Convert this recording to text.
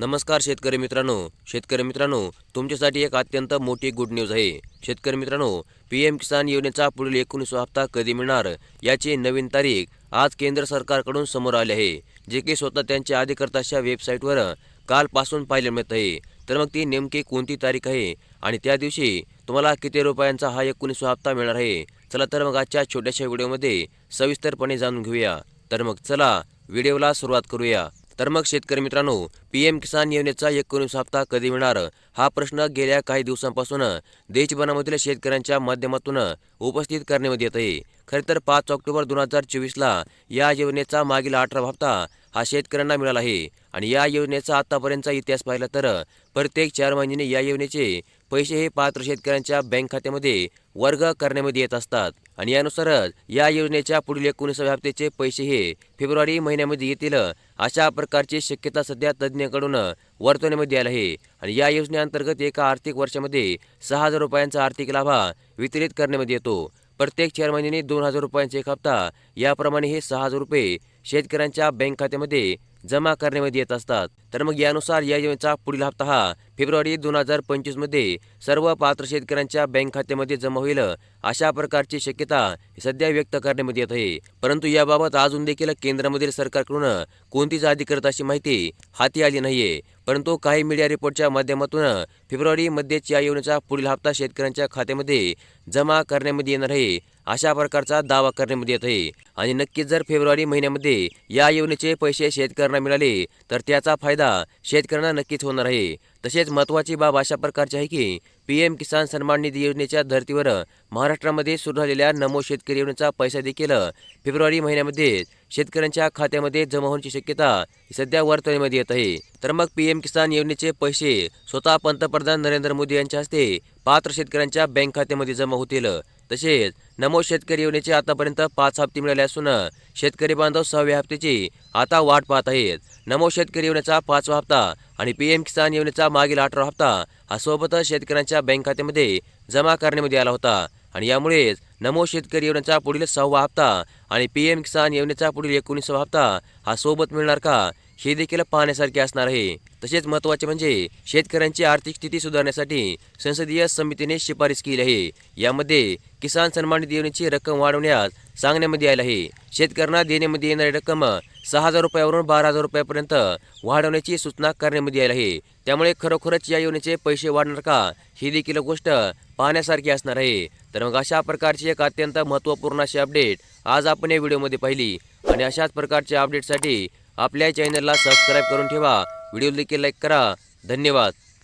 नमस्कार शेतकरी मित्रांनो. शेतकरी मित्रांनो तुमच्यासाठी एक अत्यंत मोठी गुड न्यूज आहे. शेतकरी मित्रांनो पी एम किसान योजनेचा पुढील एकोणीसवा हप्ता कधी मिळणार याची नवीन तारीख आज केंद्र सरकारकडून समोर आली आहे. जे की स्वतः त्यांच्या अधिकर्ताच्या वेबसाईटवर कालपासून पाहायला मिळत आहे. तर मग ती नेमकी कोणती तारीख आहे? आणि त्या दिवशी तुम्हाला किती रुपयांचा हा एकोणीसवा हप्ता मिळणार आहे? चला तर मग आजच्या छोट्याशा व्हिडिओमध्ये सविस्तरपणे जाणून घेऊया. तर मग चला व्हिडिओला सुरुवात करूया. तर मग शेतकरी मित्रांनो पी एम किसान योजनेचा एकोणीस हप्ता कधी मिळणार? हा प्रश्न गेल्या काही दिवसांपासून देशभरामधील शेतकऱ्यांच्या माध्यमातून उपस्थित करण्यात येत आहे. खरे तर पाच ऑक्टोबर दोन हजार चोवीसला या योजनेचा मागील अठरा हप्ता हा शेतकऱ्यांना मिळाला आहे. आणि या योजनेचा आतापर्यंतचा इतिहास पाहिला तर प्रत्येक चार महिन्याने या योजनेचे पैसे हे पात्र शेतकऱ्यांच्या बँक खात्यामध्ये वर्ग करण्यामध्ये येत असतात. आणि यानुसारच या योजनेच्या पुढील एकोणीसाव्या हप्त्याचे पैसे हे फेब्रुवारी महिन्यामध्ये येतील अशा प्रकारची शक्यता सध्या तज्ज्ञांकडून वर्तवण्यामध्ये आली आहे. आणि या योजनेअंतर्गत एका आर्थिक वर्षामध्ये सहा हजार रुपयांचा आर्थिक लाभा वितरित करण्यामध्ये येतो. प्रत्येक चार महिन्यांनी दोन हजार रुपयांचा एक हप्ता याप्रमाणे हे सहा हजार रुपये शेतकऱ्यांच्या बँक खात्यामध्ये जमा करण्यामध्ये येत असतात. तर मग यानुसार या योजनेचा पुढील हप्ता हा फेब्रुवारी दोन हजार पंचवीसमध्ये सर्व पात्र शेतकऱ्यांच्या बँक खात्यामध्ये जमा होईल अशा प्रकारची शक्यता सध्या व्यक्त करण्यामध्ये येत आहे. परंतु याबाबत अजून देखील केंद्रामधील सरकारकडून कोणतीच अधिकृत अशी माहिती हाती आली नाहीये. परंतु काही मीडिया रिपोर्टच्या माध्यमातून फेब्रुवारी मध्येच या योजनेचा पुढील हप्ता शेतकऱ्यांच्या खात्यामध्ये जमा करण्यामध्ये येणार आहे. अशा प्रकारचा दावा करण्यामध्ये येत आहे आणि नक्कीच जर फेब्रुवारी महिन्यामध्ये या योजनेचे पैसे शेतकऱ्यांना मिळाले तर त्याचा फायदा शेतकऱ्यांना नक्कीच होणार आहे. तसेच महत्त्वाची बाब अशा प्रकारची आहे की पी एम किसान सन्मान निधी योजनेच्या धर्तीवर महाराष्ट्रामध्ये सुरू झालेल्या नमो शेतकरी योजनेचा पैसा देखील फेब्रुवारी महिन्यामध्ये शेतकऱ्यांच्या खात्यामध्ये जमा होण्याची शक्यता सध्या वर्तणीमध्ये येत आहे. तर मग पी एम किसान योजनेचे पैसे स्वतः पंतप्रधान नरेंद्र मोदी यांच्या हस्ते पात्र शेतकऱ्यांच्या बँक खात्यामध्ये जमा होतील. तसेच नमो शेतकरी योजनेचे आतापर्यंत पाच हप्ते मिळाले असून शेतकरी बांधव सहाव्या हप्त्याची आता वाट पाहत आहेत. नमो शेतकरी योजनेचा पाचवा हप्ता आणि पी एम किसान योजनेचा मागील अठरा हप्ता हा सोबतच शेतकऱ्यांच्या बँक खात्यामध्ये जमा करण्यामध्ये आला होता. आणि यामुळेच नमो शेतकरी योजनेचा पुढील सहावा हप्ता आणि पी एम किसान योजनेचा पुढील एकोणीसावा हप्ता हा सोबत मिळणार का हे देखील पाहण्यासारखे असणार आहे. तसेच महत्त्वाचे म्हणजे शेतकऱ्यांची आर्थिक स्थिती सुधारण्यासाठी संसदीय समितीने शिफारस केली आहे. यामध्ये किसान सन्मान निधी योजनेची रक्कम वाढवण्यास सांगण्यामध्ये आलं आहे. शेतकऱ्यांना देण्यामध्ये येणारी रक्कम सहा हजार रुपयावरून बारा हजार रुपयापर्यंत वाढवण्याची सूचना करण्यामध्ये आली आहे. त्यामुळे खरोखरच या योजनेचे पैसे वाढणार का ही देखील गोष्ट पाहण्यासारखी असणार आहे. तर मग अशा प्रकारची एक अत्यंत महत्त्वपूर्ण अशी अपडेट आज आपण या व्हिडिओमध्ये पाहिली. आणि अशाच प्रकारच्या अपडेटसाठी आपल्या चॅनलला सबस्क्राईब करून ठेवा. व्हिडिओ देखील लाईक करा. धन्यवाद.